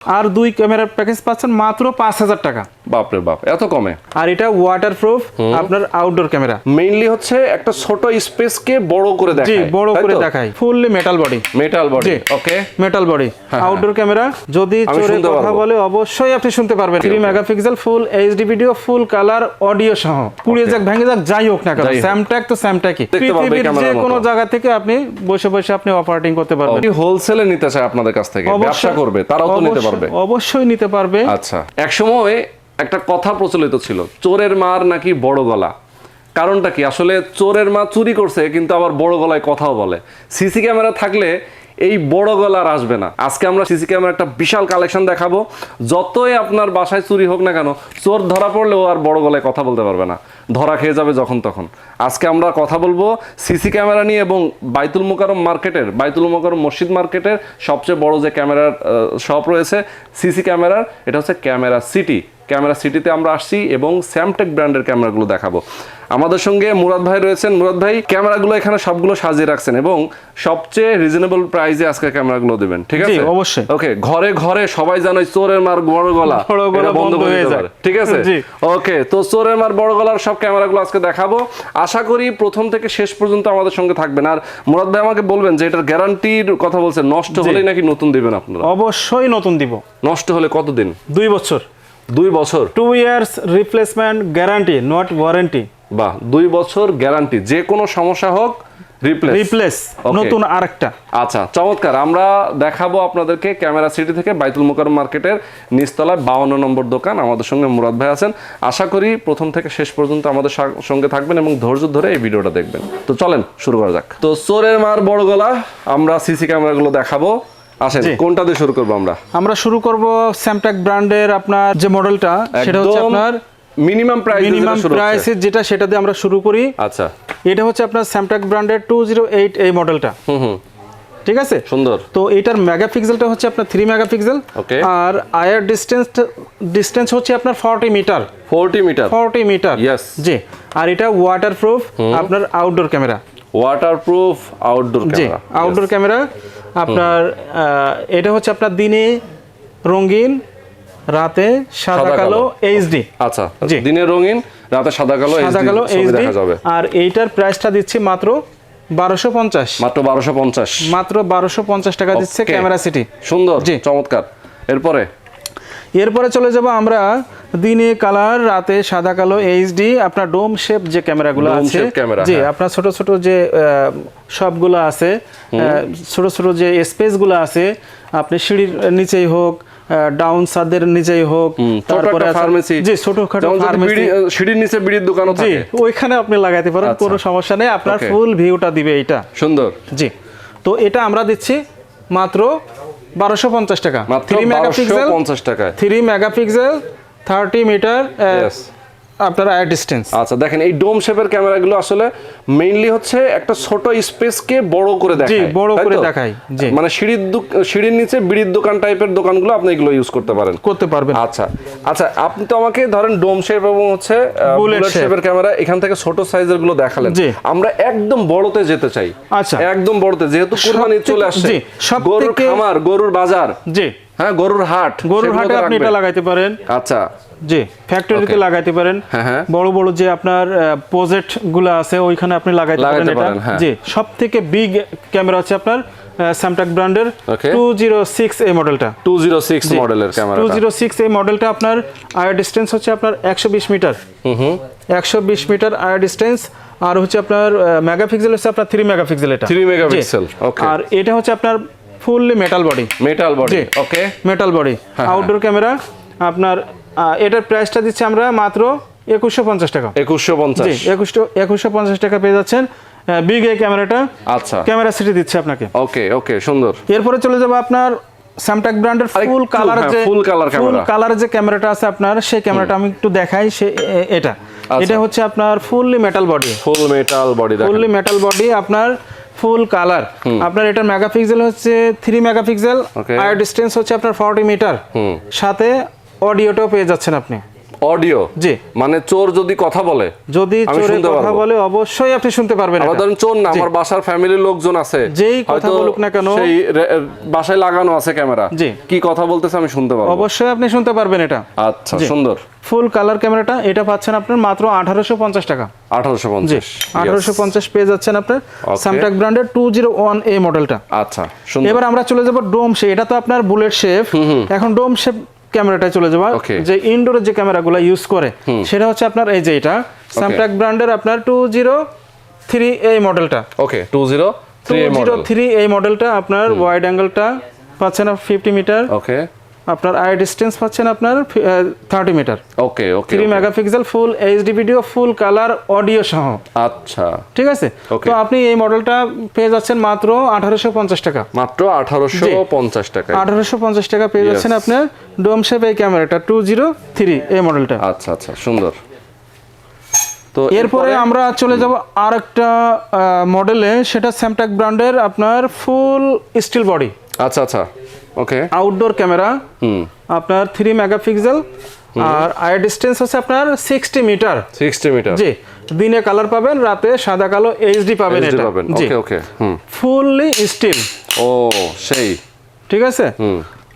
আর দুই ক্যামেরার প্যাকেজ পাচ্ছেন মাত্র পাঁচ হাজার টাকা। বাপরে বাপ এত কমে? আর এটা ওয়াটার প্রুফ আপনার আউটডোর ক্যামেরা। মেইনলি হচ্ছে একটা ছোট স্পেসকে বড় করে দেখায়। জি বড় করে দেখায়। Fully metal body metal body okay metal body outdoor camera যদি চোরে কথা বলে অবশ্যই আপনি শুনতে পারবেন। Three megapixel full HD video full colour audio সহ। পুড়িয়ে যাক ভেঙে যাক যাই হোক না কেন যাই স্যামট্যাগ তো পারবে পৃথিবীর যে কোনো জায়গা থেকে আপনি বসে বসে আপনি অপারেটিং করতে পারবেন। হোলসেলে নিতে চায় আপনাদের কাছ থেকে ব্যবসা করবে তারাও তো নিতে অবশ্যই- পারবে? অবশ্যই নিতে পারবে। আচ্ছা। এক সময় একটা কথা প্রচলিত ছিল চোরের মার নাকি বড় গলা। কারণটা কি? আসলে চোরের মা চুরি করছে কিন্তু আবার বড় গলায় কথাও বলে। সিসি ক্যামেরা থাকলে এই বড় গলা আর আসবে না। আজকে আমরা সিসি ক্যামেরা একটা বিশাল কালেকশন দেখাবো। যতই আপনার বাসায় চুরি হোক না কেন, চোর ধরা পড়লেও আর বড় গলায় কথা বলতে পারবে না। ধরা খেয়ে যাবে যখন তখন। আজকে আমরা কথা বলব সিসি ক্যামেরা নিয়ে এবং বাইতুল মোকারম মার্কেটের, বাইতুল মোকারম মসজিদ মার্কেটের সবচেয়ে বড় যে ক্যামেরার শপ রয়েছে, সিসি ক্যামেরার, এটা হচ্ছে ক্যামেরা সিটি। ক্যামেরা সিটিতে আমরা আসছি এবং স্যামটেক ব্র্যান্ডের ক্যামেরাগুলো দেখাবো। আমাদের সঙ্গে মুরাদ ভাই রয়েছেন। মুরাদ ভাই ক্যামেরাগুলো এখানে সবগুলো সাজিয়ে রাখছেন এবং সবচেয়ে রিজনেবল প্রাইসে আজকে ক্যামেরাগুলো দেবেন ঠিক আছে? অবশ্যই। ওকে ঘরে ঘরে সবাই জানো চোরের মার বড় গলা বন্ধ হয়ে যায়। ঠিক আছে? ওকে তো চোরের মার বড় গলার সব ক্যামেরাগুলো আজকে দেখাবো। আশা করি প্রথম থেকে শেষ পর্যন্ত আমাদের সঙ্গে থাকবেন। আর মুরাদ ভাই আমাকে বলবেন যে এটার গ্যারান্টির কথা বলছেন নষ্ট হলেই নাকি নতুন দিবেন আপনারা? অবশ্যই নতুন দিব। নষ্ট হলে কতদিন? দুই বছর। দুই বছর। Two years replacement guarantee not warranty বাহ দুই বছর গ্যারান্টি যে কোনো সমস্যা হোক রিপ্লেস রিপ্লেস নতুন আরেকটা। আচ্ছা চমৎকার। আমরা দেখাবো আপনাদেরকে ক্যামেরা সিটি থেকে বাইতুল মোকারম মার্কেটের নিচতলায় বাউন্ন নম্বর দোকান। আমাদের সঙ্গে মুরাদ ভাই আছেন। আশা করি প্রথম থেকে শেষ পর্যন্ত আমাদের সঙ্গে থাকবেন এবং ধৈর্য ধরে এই ভিডিওটা দেখবেন। তো চলেন শুরু করা যাক। তো চোরের মার বড় গলা আমরা সিসি ক্যামেরাগুলো দেখাবো। আসেন কোনটা দিয়ে শুরু করব আমরা? আমরা শুরু করব স্যামটাক ব্র্যান্ডের আপনার যে মডেলটা সেটা হচ্ছে আপনার মিনিমাম প্রাইস মিনিমাম প্রাইস যেটা সেটা দিয়ে আমরা শুরু করি। আচ্ছা। এটা হচ্ছে আপনার স্যামটাক ব্র্যান্ডের টু জিরো এইট এই মডেলটা হুম হুম। ঠিক আছে? সুন্দর। তো এটার মেগাপিক্সেলটা হচ্ছে আপনার থ্রি মেগাপিক্সেল. আর আয়ার ডিস্টেন্স ডিস্টেন্স হচ্ছে আপনার forty metre forty metre forty metre Yes. জি। আর এটা ওয়াটার প্রুফ আপনার আউটডোর ক্যামেরা ওয়াটারপ্রুফ আউটডোর জি ক্যামেরা আউটডোর ক্যামেরা আপনার এটা হচ্ছে আপনার দিনে রঙিন রাতে সাদা কালো। এইচডি আচ্ছা। দিনে রঙিন রাতে সাদা কালো সাদা কালো এইচডি যাবে। আর এইটার প্রাইসটা দিচ্ছি মাত্র বারোশো পঞ্চাশ। মাত্র বারোশো পঞ্চাশ। মাত্র বারোশো পঞ্চাশ টাকা দিচ্ছে ক্যামেরা সিটি সুন্দর জি। চমৎকার। এরপরে? এরপরে চলে যাব আমরা দিনে কালার রাতে সাদা কালো এইচডি আপনার ডোম শেপ যে ক্যামেরাগুলো আছে। জি হ্যাঁ। আপনার ছোট ছোট যে সবগুলো আছে ছোট ছোট যে স্পেসগুলো আছে আপনি সিঁড়ির নিচেই হোক ডাউন সাদের নিচেই হোক তারপরে ফার্মেসি জি ছোটখাটো ফার্মেসি সিঁড়ির নিচে বিড়ির দোকানও থাকে। ওইখানে আপনি লাগাইতে পারেন আচ্ছা। কোনো সমস্যা নেই আপনার ফুল ভিউটা দিবে এটা সুন্দর। জি। তো এটা আমরা দিচ্ছি মাত্র বারোশো পঞ্চাশ টাকা। থ্রি মেগাপিক্সেল পঞ্চাশ টাকা থ্রি মেগাপিক্সেল থার্টি মিটার. আপনার আয়ার ডিস্টেন্স আচ্ছা দেখেন এই ডোম শেপের ক্যামেরাগুলো আসলে মেইনলি হচ্ছে একটা ছোট স্পেসকে বড় করে দেখায় বড় করে দেখায়, জি। মানে সিঁড়ির সিঁড়ির নিচে বিড়ির দোকান টাইপের দোকানগুলো আপনি এগুলো ইউজ করতে পারেন। করতে পারবেন। আচ্ছা আচ্ছা আপনি তো আমাকে ধরেন ডোম শেপ এবং হচ্ছে বুলেট শেপের ক্যামেরা এখান থেকে ছোট সাইজেরগুলো দেখালেন। জি। আমরা একদম বড়তে যেতে চাই। আচ্ছা। একদম বড়তে যেহেতু কুরবানি চলে আসছে। জি, গরুর খামার গরুর বাজার। জি। হ্যাঁ গরুর হাট গরুর হাটে আপনি এটা লাগাইতে পারেন। আচ্ছা। জি ফ্যাক্টরিতে. লাগাইতে পারেন। হ্যাঁ, হ্যাঁ। বড় বড় যে আপনার প্রজেক্টগুলো আছে ওইখানে আপনি লাগাইতে পারেন এটা। হ্যাঁ। জি সব থেকে বিগ ক্যামেরা হচ্ছে আপনার স্যামটাক ব্র্যান্ডের Okay. টু জিরো সিক্স এই মডেলটা টু জিরো সিক্স মডেলের ক্যামেরা টু জিরো সিক্স এই মডেলটা আপনার আয়ার ডিস্টেন্স হচ্ছে আপনার একশো বিশ মিটার একশো বিশ মিটার আয়ার ডিস্টেন্স আর হচ্ছে আপনার মেগাপিক্সেল হচ্ছে আপনার থ্রি মেগাপিক্সেল এটা। Three megapixel. ওকে আর এটা হচ্ছে আপনার fully metal body metal body okay metal body outdoor camera আপনার এটার প্রাইসটা দিচ্ছি আমরা মাত্র একুশশো পঞ্চাশ টাকা। একুশশো পঞ্চাশ। একুশশো একুশশো পঞ্চাশ টাকা পেয়ে যাচ্ছেন বিগ এই ক্যামেরাটা আচ্ছা। ক্যামেরা সিটি দিচ্ছে আপনাকে। ওকে ওকে সুন্দর। এরপরে চলে যাব আপনার স্যামটাক ব্র্যান্ডের ফুল কালার যে full color ফুল। কালার যে ক্যামেরাটা আছে আপনার সেই ক্যামেরাটা আমি একটু দেখাই সে এটা। আচ্ছা। এটা হচ্ছে আপনার fully metal body full metal body fully metal body আপনার ফুল কালার আপনার এটার মেগাপিক্সেল হচ্ছে থ্রি মেগাপিক্সেল. আয়ার ডিস্টেন্স হচ্ছে আপনার ফর্টি মিটার সাথে অডিওটাও পেয়ে যাচ্ছেন আপনি। অডিও? জি। মানে চোর যদি কথা বলে যদি আমি চোরে কথা বলে অবশ্যই আপনি শুনতে পারবেন এটা। ধরেন চোর না আমার বাসার ফ্যামিলির লোকজন আছে। যেই কথা বলুক না কেন। সেই বাসায় লাগানো আছে ক্যামেরা। জি। কি কথা বলতেছে আমি শুনতে পারব। অবশ্যই আপনি শুনতে পারবেন এটা। আচ্ছা সুন্দর। ফুল কালার ক্যামেরাটা এটা পাচ্ছেন আপনার মাত্র আঠারোশো পঞ্চাশ টাকা। আঠারোশো পঞ্চাশ আঠারোশো পঞ্চাশ পেয়ে যাচ্ছেন আপনার. স্যামটাক ব্র্যান্ডের টু জিরো ওয়ান এ মডেলটা আচ্ছা সুন্দর। এবার আমরা চলে যাব ডোম শেপ এটা তো আপনার বুলেট শেপ এখন ডোম শেপ ক্যামেরাটায় চলে যাব. যে ইনডোরের যে ক্যামেরাগুলো ইউজ করে সেটা হচ্ছে আপনার এই যে এটা। স্যামটাক ব্র্যান্ডের আপনার টু জিরো থ্রি এই মডেলটা okay two zero two zero three এই মডেলটা আপনার ওয়াইড অ্যাঙ্গেলটা পাচ্ছেন ফিফটি মিটার ওকে আপনার আই ডিস্টেন্স পাচ্ছেন আপনার thirty metre okay okay three megapixel full HD video full colour audio সহ। আচ্ছা। ঠিক আছে. তো আপনি এই মডেলটা পেয়ে যাচ্ছেন মাত্র আঠারোশো পঞ্চাশ টাকা। মাত্র আঠারোশো পঞ্চাশ টাকা আঠারোশো পঞ্চাশ টাকা পেয়ে যাচ্ছেন আপনার ডোম শেপ এই ক্যামেরাটা টু জিরো থ্রি এই মডেলটা আচ্ছা আচ্ছা সুন্দর। তো এরপরে আমরা চলে যাব আর একটা মডেলে সেটা স্যামটাক ব্র্যান্ডের আপনার ফুল স্টিল বডি আচ্ছা আচ্ছা। ওকে আউটডোর ক্যামেরা আপনার থ্রি মেগাপিক্সেল আর আই ডিস্টেন্স হচ্ছে আপনার সিক্সটি মিটার সিক্সটি মিটার জি দিনে কালার পাবেন রাতে সাদা কালো এইচডি পাবেন এটা। ওকে ফুললি স্টিল ও সেই। ঠিক আছে?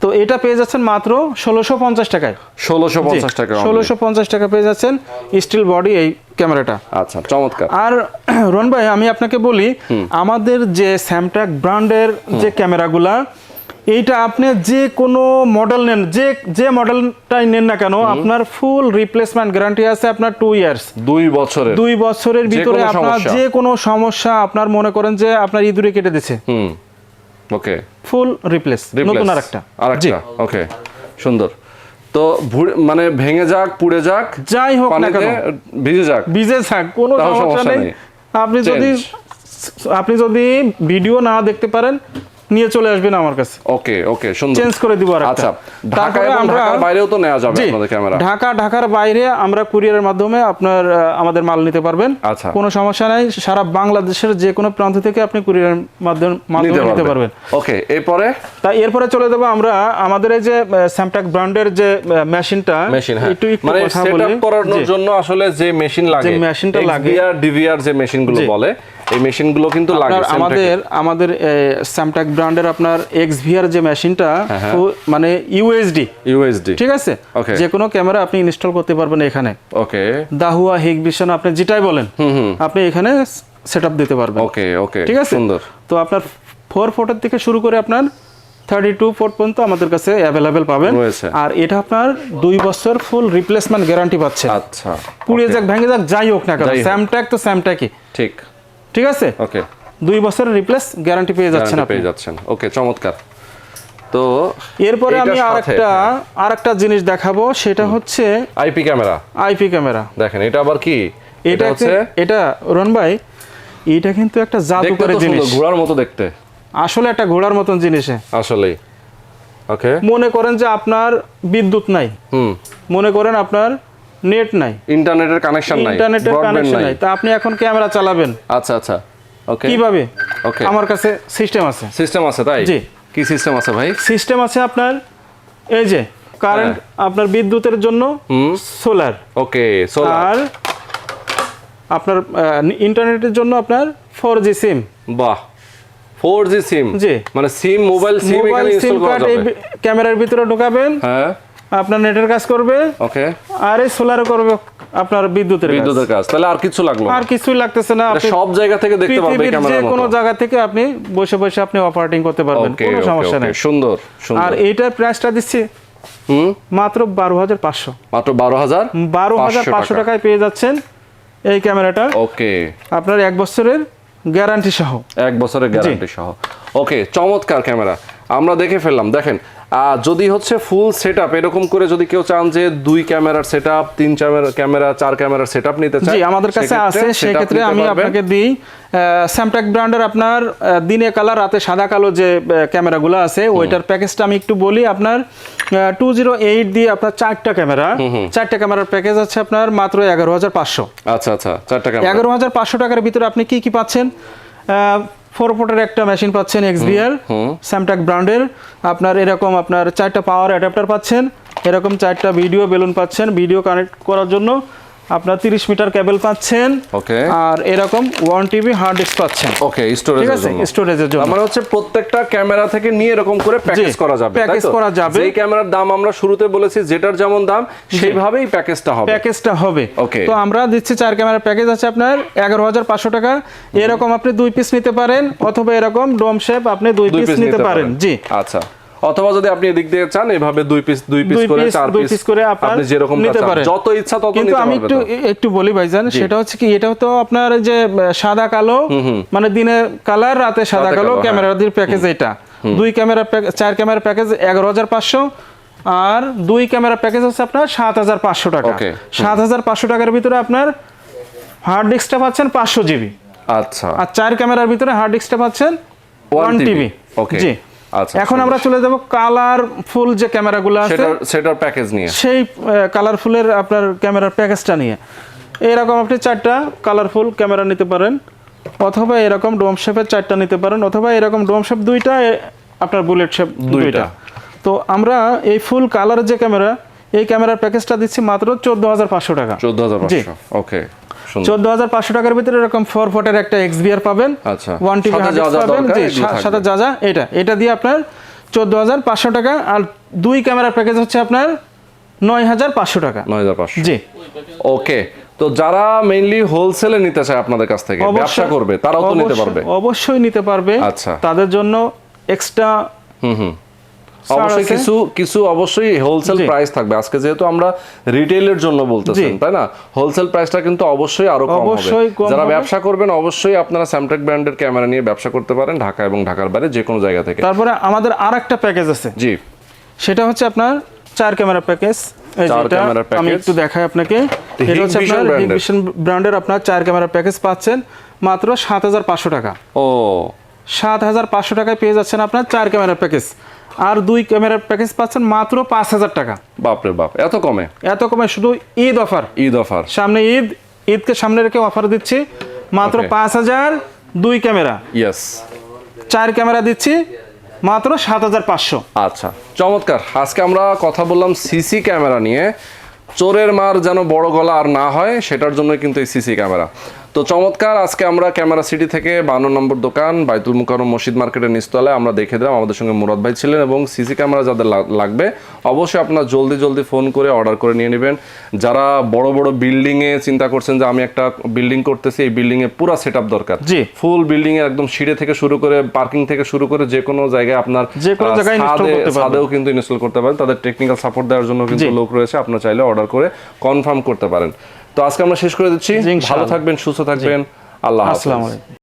তো এটা পেয়ে যাচ্ছেন মাত্র ষোলোশো পঞ্চাশ টাকায়। ষোলোশো পঞ্চাশ টাকা ষোলোশো পঞ্চাশ টাকা পেয়ে যাচ্ছেন স্টিল বডি এই ক্যামেরাটা আচ্ছা চমৎকার। আর রন ভাই আমি আপনাকে বলি আমাদের যে স্যামটাক ব্র্যান্ডের যে ক্যামেরাগুলা এইটা আপনি যে কোনো মডেল নেন যে যে মডেলটাই নেন না কেন আপনার ফুল রিপ্লেসমেন্ট গ্যারান্টি আছে আপনার টু ইয়ার্স দুই বছরের। দুই বছরের ভিতরে আপনার। যে কোনো সমস্যা আপনার মনে করেন যে আপনার ইঁদুরে কেটে হুম। ওকে ফুল রিপ্লেস নতুন আর একটা জি। আরেকটা ওকে সুন্দর। তো মানে ভেঙে যাক পুড়ে যাক যাই হোক না কেন। ভিজে যাক। ভিজে থাক কোনো সমস্যা নেই। আপনি যদি আপনি যদি ভিডিও না দেখতে পারেন নিয়ে চলে আসবেন আমার কাছে। ওকে ওকে সুন্দর। চেঞ্জ করে দিব আর আচ্ছা ঢাকা এবং ঢাকার বাইরেও তো নেওয়া যাবে আপনাদের ক্যামেরা ঢাকা ঢাকার বাইরে আমরা কুরিয়ারের মাধ্যমে আপনার আমাদের মাল নিতে পারবেন। আচ্ছা। কোনো সমস্যা নাই সারা বাংলাদেশের যে কোনো প্রান্ত থেকে আপনি কুরিয়ারের মাধ্যমে মাধ্যমে নিতে পারবেন। ওকে এরপরে? তাই এরপরে চলে যাব আমরা আমাদের এই যে স্যামটাক ব্র্যান্ডের যে মেশিনটা মেশিন হ্যাঁ। একটু মানে সেটআপ জি। জন্য আসলে যে মেশিন লাগে যে মেশিনটা লাগে। ডিভিআর যে মেশিনগুলো। বলে এই মেশিনগুলো কিন্তু লাগে আপনার আমাদের আমাদের স্যামটাক ব্র্যান্ডের আপনার এক্স ভিআর যে মেশিনটা হ্যাঁ, মানে ইউএসডি ইউএসডি ঠিক আছে. যে কোনো ক্যামেরা আপনি ইনস্টল করতে পারবেন এখানে। ওকে দাহুয়া হিগবিশন আপনি যেটাই বলেন আপনি এখানে সেট দিতে পারবেন। ওকে ওকে ঠিক আছে? সুন্দর। তো আপনার ফোর ফোটের থেকে শুরু করে আপনার থার্টি টু ফোট পর্যন্ত আমাদের কাছে অ্যাভেলেবেল পাবেন। আর এটা আপনার দুই বছর ফুল রিপ্লেসমেন্ট গ্যারান্টি পাচ্ছে। আচ্ছা পুড়িয়ে যাক ভেঙে যাক যাই হোক না কেন স্যামট্যাক তো স্যামট্যাকই ঠিক। ঠিক আছে? ওকে দুই বছরের রিপ্লেস গ্যারান্টি পেয়ে যাচ্ছেন আপনি। পেয়ে যাচ্ছেন। ওকে চমৎকার। তো এরপরে আমি আরেকটা আরেকটা জিনিস দেখাবো সেটা হচ্ছে আইপি ক্যামেরা আইপি ক্যামেরা দেখেন এটা আবার কি? এটা হচ্ছে এটা রন ভাই এটা কিন্তু একটা জাদুকরের জিনিস। ঘোড়ার মতো দেখতে। আসলে একটা ঘোড়ার মতন জিনিসে আসলেই। ওকে মনে করেন যে আপনার বিদ্যুৎ নাই। হুম। মনে করেন আপনার নেট নাই। ইন্টারনেটের কানেকশন নাই ইন্টারনেটের কানেকশন নাই। তা আপনি এখন ক্যামেরা চালাবেন। আচ্ছা আচ্ছা। ওকে কীভাবে? ওকে আমার কাছে সিস্টেম আছে। সিস্টেম আছে তাই? জি। কি সিস্টেম আছে ভাই? সিস্টেম আছে আপনার এই যে কারেন্ট আপনার বিদ্যুতের জন্য সোলার ওকে সোলার আর আপনার ইন্টারনেটের জন্য আপনার ফোর জি সিম বাহ। ফোর জি সিম জি। মানে সিম মোবাইল সিম এখানে ইনস্টল করা কার্ড যাবে। ক্যামেরার ভিতরে ঢোকাবেন। হ্যাঁ। আপনার নেটের কাজ করবে। ওকে আর এই সোলারও করবে আপনার বিদ্যুতের। বিদ্যুতের কাজ। তাহলে আর কিছু লাগল আর কিছুই লাগতেছে না। আপনি সব জায়গা থেকে দেখতে পারবে পৃথিবীর যে কোনো জায়গা থেকে আপনি বসে বসে আপনি অপারেটিং করতে পারবেন। কোনো সমস্যা নেই। সুন্দর সুন্দর। আর এইটার প্রাইসটা দিচ্ছি হুম? মাত্র বারো হাজার পাঁচশো। মাত্র বারো হাজার বারো হাজার পাঁচশো টাকায় পেয়ে যাচ্ছেন এই ক্যামেরাটা ওকে আপনার এক বছরের গ্যারান্টি সহ। এক বছরের গ্যারান্টি সহ। ওকে চমৎকার ক্যামেরা। আমরা দেখে ফেললাম। দেখেন যদি হচ্ছে ফুল সেট এরকম করে যদি কেউ চান যে দুই ক্যামেরার সেট আপ তিন ক্যামেরা ক্যামেরা চার ক্যামেরার সেট আপ নিতে চান আমাদের কাছে আছে সেক্ষেত্রে আমি আপনাকে দিই। স্যামটাক ব্র্যান্ডের আপনার দিনে কালার রাতে সাদা কালো যে ক্যামেরাগুলো আছে ওইটার প্যাকেজটা আমি একটু বলি। আপনার টু জিরো এইট দিয়ে আপনার চারটা ক্যামেরা চারটা ক্যামেরার প্যাকেজ আছে আপনার মাত্র এগারো হাজার পাঁচশো। আচ্ছা আচ্ছা চারটা ক্যামেরা। এগারো হাজার পাঁচশো টাকার ভিতরে আপনি কি কি পাচ্ছেন? ফোর ফোটের একটা মেশিন পাচ্ছেন এক্সবিআর স্যামটাক ব্র্যান্ডের আপনার এরকম আপনার চারটা পাওয়ার অ্যাডাপ্টার পাচ্ছেন এরকম চারটা ভিডিও বেলুন পাচ্ছেন ভিডিও কানেক্ট করার জন্য। আপনার তিরিশ মিটার কেবল পাচ্ছেন। ওকে। আর এরকম ওয়ান টিবি হার্ড ডিস্ক পাচ্ছেন। ওকে ঠিক স্টোরেজের আছে জন্য। স্টোরেজের জন্য। তার মানে হচ্ছে প্রত্যেকটা ক্যামেরা থেকে নিয়ে এরকম করে প্যাকেজ করা যাবে প্যাকেজ করা যাবে। যেই ক্যামেরার দাম আমরা শুরুতে বলেছি যেটার যেমন দাম সেইভাবেই প্যাকেজটা হবে। প্যাকেজটা হবে। ওকে। তো আমরা দিচ্ছি চার ক্যামেরার প্যাকেজ আছে আপনার এগারো হাজার পাঁচশো টাকা। এরকম আপনি দুই পিস নিতে পারেন অথবা এরকম ডোম শেপ আপনি দুই পিস নিতে পারেন। জি। আচ্ছা। অথবা যদি আপনি এদিক দিয়ে চান এভাবে দুই পিস দুই পিস করে চার পিস করে আপনি যেরকম নিতে পারেন। যত ইচ্ছা তত কিন্তু আমি একটু একটু বলি ভাইজান সেটা হচ্ছে কি এটাও তো আপনার যে সাদা কালো মানে দিনে কালার রাতে সাদা কালো হ্যাঁ। ক্যামেরাদের প্যাকেজ এটা। দুই ক্যামেরা চার ক্যামেরা প্যাকেজ এগারো হাজার পাঁচশো আর দুই ক্যামেরা প্যাকেজ হচ্ছে আপনার সাত হাজার পাঁচশো টাকা. সাত হাজার পাঁচশো টাকার ভিতরে আপনার হার্ড ডিস্কটা পাচ্ছেন পাঁচশো জিবি আচ্ছা। আর চার ক্যামেরার ভিতরে হার্ড ডিস্কটা পাচ্ছেন ওয়ান 1 TB টিবি Okay. জি। এখন আমরা চলে যাব কালার ফুল যে ক্যামেরাগুলো আছে। সেটার প্যাকেজ নিয়ে। সেই কালারফুলের আপনার ক্যামেরার প্যাকেজটা নিয়ে। এরকম আপনি চারটা কালারফুল ক্যামেরা নিতে পারেন অথবা এরকম ডোম শেপের চারটা নিতে পারেন অথবা এরকম ডোম শেপ দুইটা আপনার বুলেট শেপ দুইটা। তো আমরা এই ফুল কালারের যে ক্যামেরা এই ক্যামেরার প্যাকেজটা দিচ্ছি মাত্র চোদ্দ হাজার পাঁচশো টাকা। চোদ্দ হাজার ওকে। সুন্দর। চোদ্দ হাজার পাঁচশো টাকার ভিতরে এরকম ফোর ফোটের একটা এক্সবিআর পাবেন। আচ্ছা। ওয়ান টিভি সাথে যা যা পাবেন। দরকার জি। সাথে যা যা এটা। এটা দিয়ে আপনার চোদ্দ হাজার পাঁচশো টাকা আর দুই ক্যামেরার প্যাকেজ হচ্ছে আপনার নয় হাজার পাঁচশো টাকা। নয় হাজার পাঁচশো। জি। ওকে। তো যারা মেইনলি হোলসেলে নিতে চায় আপনাদের কাছ থেকে ব্যবসা করবে তারাও তো নিতে পারবে। অবশ্যই নিতে পারবে। আচ্ছা। তাদের জন্য এক্সট্রা হুম হুম। অবশ্যই কিছু কিছু অবশ্যই হোলসেল প্রাইস থাকবে। আজকে যেহেতু আমরা রিটেইলের জন্য বলতেছেন তাই না? হোলসেল প্রাইসটা কিন্তু অবশ্যই আরও কম হবে। যারা ব্যবসা করবেন অবশ্যই আপনারা স্যামটেক ব্র্যান্ডের ক্যামেরা নিয়ে ব্যবসা করতে পারেন ঢাকা এবং ঢাকার বাইরে যে কোনো জায়গা থেকে। তারপরে আমাদের আর একটা প্যাকেজ আছে। জি। সেটা হচ্ছে আপনার চার ক্যামেরা প্যাকেজ আমি একটু দেখাই আপনাকে। এটা হচ্ছে আপনার। হিগভিশন ব্র্যান্ডের আপনার চার ক্যামেরা প্যাকেজ পাচ্ছেন। মাত্র সাত হাজার পাঁচশো টাকা। ও। সাত হাজার পাঁচশো টাকায় পেয়ে যাচ্ছেন আপনার চার ক্যামেরা প্যাকেজ আর দুই ক্যামেরার প্যাকেজ পাচ্ছেন মাত্র পাঁচ হাজার টাকা। বাপরে বাপ এত কমে? এত কমে শুধু ঈদ অফার। ঈদ অফার। সামনে ঈদ ঈদকে সামনে রেখে অফার দিচ্ছি মাত্র পাঁচ হাজার দুই ক্যামেরা। ইয়েস চার ক্যামেরা দিচ্ছি মাত্র সাত হাজার পাঁচশো। আচ্ছা চমৎকার। আজকে আমরা কথা বললাম সিসি ক্যামেরা নিয়ে। চোরের মার যেন বড় গলা আর না হয় সেটার জন্য কিন্তু এই সিসি ক্যামেরা। তো চমৎকার আজকে আমরা ক্যামেরা সিটি থেকে বান্ন নম্বর দোকান বাইতুল মুকাররম মসজিদ মার্কেটের নিচতলায় আমরা দেখে দিলাম আমাদের সঙ্গে মুরাদ ভাই ছিলেন এবং সিসি ক্যামেরা যাদের লাগবে অবশ্যই আপনারা জলদি জলদি ফোন করে অর্ডার করে নিয়ে নেবেন। যারা বড় বড় বিল্ডিংয়ে চিন্তা করছেন যে আমি একটা বিল্ডিং করতেছি এই বিল্ডিংয়ে পুরো সেট আপ দরকার। জি। ফুল বিল্ডিং এর একদম সিঁড়ে থেকে শুরু করে পার্কিং থেকে শুরু করে যে কোনো জায়গায় আপনার যে কোনো জায়গায় ছাদে- করতে। ছাদেও কিন্তু ইনস্টল করতে পারেন। তাদের টেকনিক্যাল সাপোর্ট দেওয়ার জন্য কিন্তু লোক রয়েছে আপনারা চাইলে অর্ডার করে কনফার্ম করতে পারেন। তো আজকে আমরা শেষ করে দিচ্ছি। ভালো থাকবেন সুস্থ থাকবেন। আল্লাহ আসসালামু আলাইকুম।